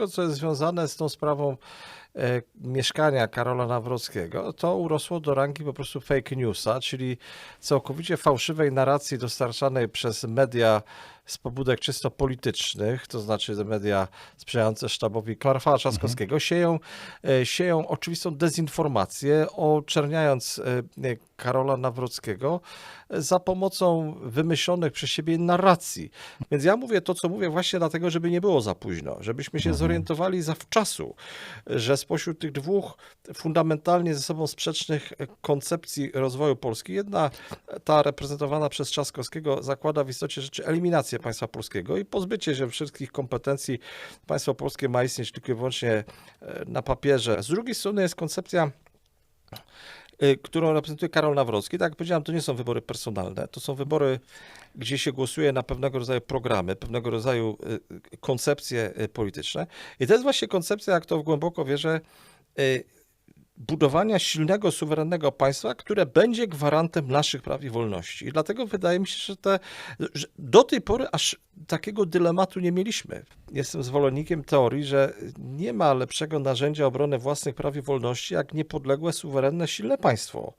wszystko, co jest związane z tą sprawą e, mieszkania Karola Nawrockiego, to urosło do rangi po prostu fake newsa, czyli całkowicie fałszywej narracji dostarczanej przez media z pobudek czysto politycznych, to znaczy te media sprzyjające sztabowi Rafała Trzaskowskiego, sieją, e, sieją oczywistą dezinformację, oczerniając e, e, Karola Nawrockiego za pomocą wymyślonych przez siebie narracji. Więc ja mówię to, co mówię właśnie dlatego, żeby nie było za późno, żebyśmy się zorientowali zawczasu, że spośród tych dwóch fundamentalnie ze sobą sprzecznych koncepcji rozwoju Polski, jedna, ta reprezentowana przez Trzaskowskiego, zakłada w istocie rzeczy eliminację państwa polskiego i pozbycie się wszystkich kompetencji. Państwo polskie ma istnieć tylko i wyłącznie e, na papierze. Z drugiej strony jest koncepcja y, którą reprezentuje Karol Nawrocki. Tak jak powiedziałem, to nie są wybory personalne, to są wybory, gdzie się głosuje na pewnego rodzaju programy, pewnego rodzaju y, koncepcje polityczne. I to jest właśnie koncepcja, jak to głęboko wierzę, budowania silnego, suwerennego państwa, które będzie gwarantem naszych praw i wolności. I dlatego wydaje mi się, że, te, że do tej pory aż takiego dylematu nie mieliśmy. Jestem zwolennikiem teorii, że nie ma lepszego narzędzia obrony własnych praw i wolności, jak niepodległe, suwerenne, silne państwo.